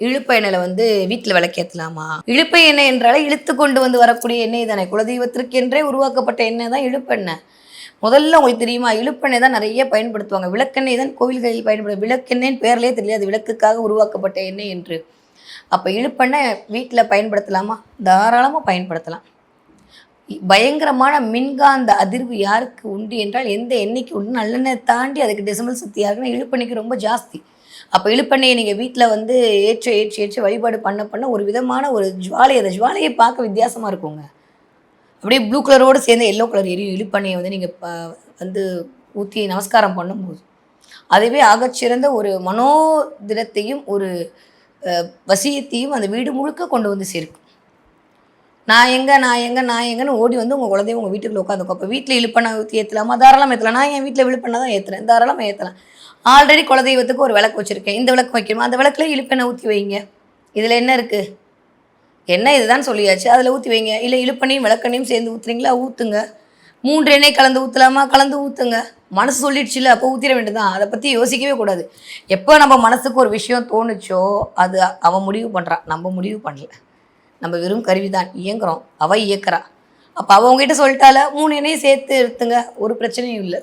இழுப்ப எண்ணெயில வந்து வீட்டில் விளக்கேற்றலாமா இழுப்பை எண்ணெய் என்றாலே இழுத்து கொண்டு வந்து வரக்கூடிய எண்ணெய் தானே. குலதெய்வத்திற்கென்றே உருவாக்கப்பட்ட எண்ணெய் தான் இழுப்பெண்ணெய் முதல்ல உங்களுக்கு தெரியுமா? இழுப்பெண்ணெய் தான் நிறைய பயன்படுத்துவாங்க. விளக்கெண்ணெய் தான் கோவில்களில் பயன்படுது விளக்கெண்ணெய்னு பேர்லேயே தெரியாது. விளக்குக்காக உருவாக்கப்பட்ட எண்ணெய் என்று. அப்போ இழுப்பெண்ணெய் வீட்டில் பயன்படுத்தலாமா? தாராளமாக பயன்படுத்தலாம். பயங்கரமான மின்காந்த அதிர்வு யாருக்கு உண்டு என்றால் எந்த எண்ணெய்க்கு உண்டு? நல்லெண்ணெய் தாண்டி அதுக்கு டெசிமல் சக்தி யாருக்குன்னா இழுப்பெண்ணெய்க்கு ரொம்ப ஜாஸ்தி. அப்போ இழுப்பெண்ணையை நீங்கள் வீட்டில் வந்து ஏற்ற ஏற்றி ஏற்றி வழிபாடு பண்ண பண்ண ஒரு விதமான ஒரு ஜுவாலை அந்த ஜுவாலையை பார்க்க வித்தியாசமாக இருக்குங்க. அப்படியே ப்ளூ கலரோடு சேர்ந்து எல்லோ கலர் எரியும். இழுப்பெண்ணையை வந்து நீங்கள் ப வந்து ஊற்றி நமஸ்காரம் பண்ணும்போது. அதுவே ஆகச்சிறந்த ஒரு மனோதிடத்தையும் ஒரு வசியத்தையும் அந்த வீடு முழுக்க கொண்டு வந்து சேர்க்கும். நான் எங்க நான் எங்க நான் எங்கன்னு ஓடி வந்து உங்கள் குழந்தைய உங்கள் வீட்டுக்குள்ள உட்காந்துக்கும். அப்போ வீட்டில் இழுப்பண்ணா ஊற்றி ஏற்றலாமா தாராளமாக ஏற்றலாம் நான் என் வீட்டில் விழுப்பண்ணா தான் ஏற்றுறேன் தாராளமாக ஏற்றலாம் ஆல்ரெடி குலதெய்வத்துக்கு ஒரு விளக்கு வச்சுருக்கேன். இந்த விளக்கு வைக்கணுமா? அந்த விளக்குல இழுப்பெண்ணை ஊற்றி வைங்க. இதில் என்ன இருக்குது என்ன இதுதான் சொல்லியாச்சு? அதில் ஊற்றி வைங்க. இல்லை இழுப்பண்ணையும் விளக்கண்ணையும் சேர்ந்து ஊற்றுறீங்களா ஊற்றுங்க மூன்று எண்ணெய் கலந்து ஊற்றலாமா கலந்து ஊற்றுங்க மனசு சொல்லிடுச்சுல அப்போ ஊற்றிட வேண்டியதுதான். அதை பற்றி யோசிக்கவே கூடாது. எப்போ நம்ம மனசுக்கு ஒரு விஷயம் தோணுச்சோ அது அவன் முடிவு பண்ணுறான் நம்ம முடிவு பண்ணல. நம்ம வெறும் கருவி தான் இயங்குகிறோம் அவள் இயக்கிறா. அப்போ அவங்ககிட்ட சொல்லிட்டால மூணு எண்ணையும் சேர்த்து எடுத்துங்க. ஒரு பிரச்சனையும் இல்லை.